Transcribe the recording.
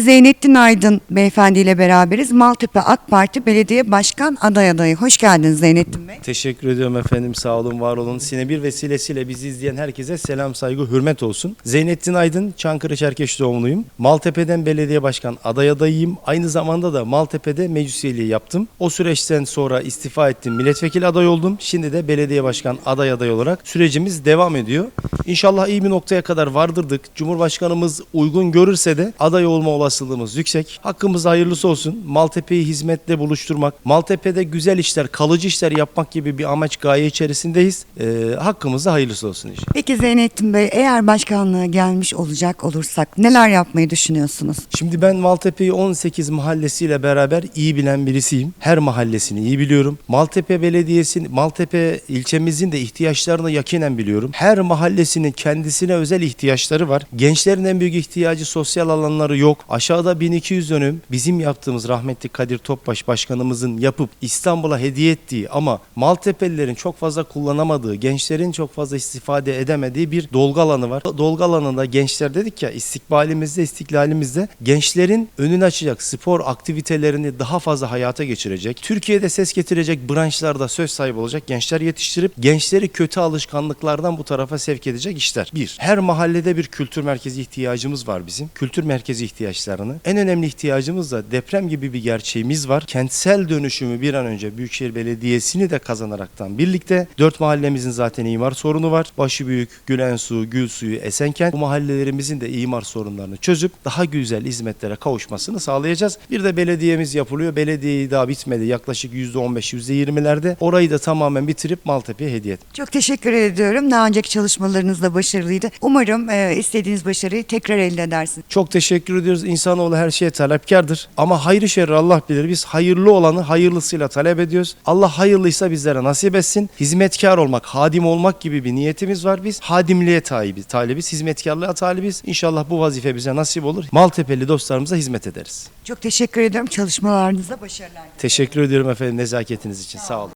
Zeynettin Aydın beyefendiyle beraberiz. Maltepe AK Parti Belediye Başkan aday adayı. Hoş geldiniz Zeynettin Bey. Teşekkür ediyorum efendim. Sağ olun, var olun. Sine bir vesilesiyle bizi izleyen herkese selam, saygı, hürmet olsun. Zeynettin Aydın, Çankırı Çerkeş doğumluyum. Maltepe'den belediye başkan aday adayıyım. Aynı zamanda da Maltepe'de meclis üyeliği yaptım. O süreçten sonra istifa ettim. Milletvekili aday oldum. Şimdi de belediye başkan aday aday olarak sürecimiz devam ediyor. İnşallah iyi bir noktaya kadar vardırdık. Cumhurbaşkanımız uygun görürse de aday olma olasılığımız yüksek. Hakkımız hayırlısı olsun. Maltepe'yi hizmetle buluşturmak, Maltepe'de güzel işler, kalıcı işler yapmak gibi bir amaç gaye içerisindeyiz. Ee, hakkımızda hayırlısı olsun inşallah. Peki Zeynettin Bey eğer başkanlığa gelmiş olacak olursak neler yapmayı düşünüyorsunuz? Şimdi ben Maltepe'yi 18 mahallesiyle beraber iyi bilen birisiyim. Her mahallesini iyi biliyorum. Maltepe Belediyesi'nin, Maltepe ilçemizin de ihtiyaçlarını yakinen biliyorum. Her mahallesinin kendisine özel ihtiyaçları var. Gençlerin en büyük ihtiyacı sosyal alanları yok. Aşağıda 1200 dönüm bizim yaptığımız rahmetli Kadir Topbaş başkanımızın yapıp İstanbul'a hediye ettiği ama Maltepelilerin çok fazla kullanamadığı, gençlerin çok fazla istifade edemediği bir dolgu alanı var. Dolgu alanında gençler dedik ya istikbalimizde, istiklalimizde gençlerin önünü açacak spor aktivitelerini daha fazla hayata geçirecek. Türkiye'de ses getirecek branşlarda söz sahibi olacak gençler yetiştirip gençleri kötü alışkanlıklardan bu tarafa sevk edecek işler. Bir, her mahallede bir kültür merkezi ihtiyacımız var bizim. Kültür merkezi ihtiyaçlarını. En önemli ihtiyacımız da deprem gibi bir gerçeğimiz var. Kentsel dönüşümü bir an önce Büyükşehir Belediyesi'ni de kazanaraktan birlikte dört mahallemizin zaten imar sorunu var. Başıbüyük, Gülensu, Gülsuyu, Esenkent bu mahallelerimizin de imar sorunlarını çözüp daha güzel hizmetlere kavuşmasını sağlayacağız. Bir de belediyemiz yapılıyor. Belediyeyi daha bitmedi. Yaklaşık %15, %20'lerde. Orayı da tamamen bitirip Maltepe'ye hediye ettim. Çok teşekkür ediyorum. Daha önceki çalışmalarınız da başarılıydı. Umarım e, istediğiniz başarıyı tekrar elde edersiniz. Çok teşekkür ediyoruz. İnsanoğlu her şeye talepkardır. Ama hayrı şerri Allah bilir. Biz hayırlı olanı hayırlısıyla talep ediyoruz. Allah hayırlıysa bizlere nasip etsin. Hizmetkar olmak, hadim olmak gibi bir niyetimiz var. Biz hadimliğe talibiz, talibiz, hizmetkarlığa talibiz. İnşallah bu vazife bize nasip olur. Maltepe'li dostlarımıza hizmet ederiz. Çok teşekkür ediyorum. Çalışmalarınızda başarılar. Teşekkür ediyorum efendim nezaketiniz için. Sağ olun.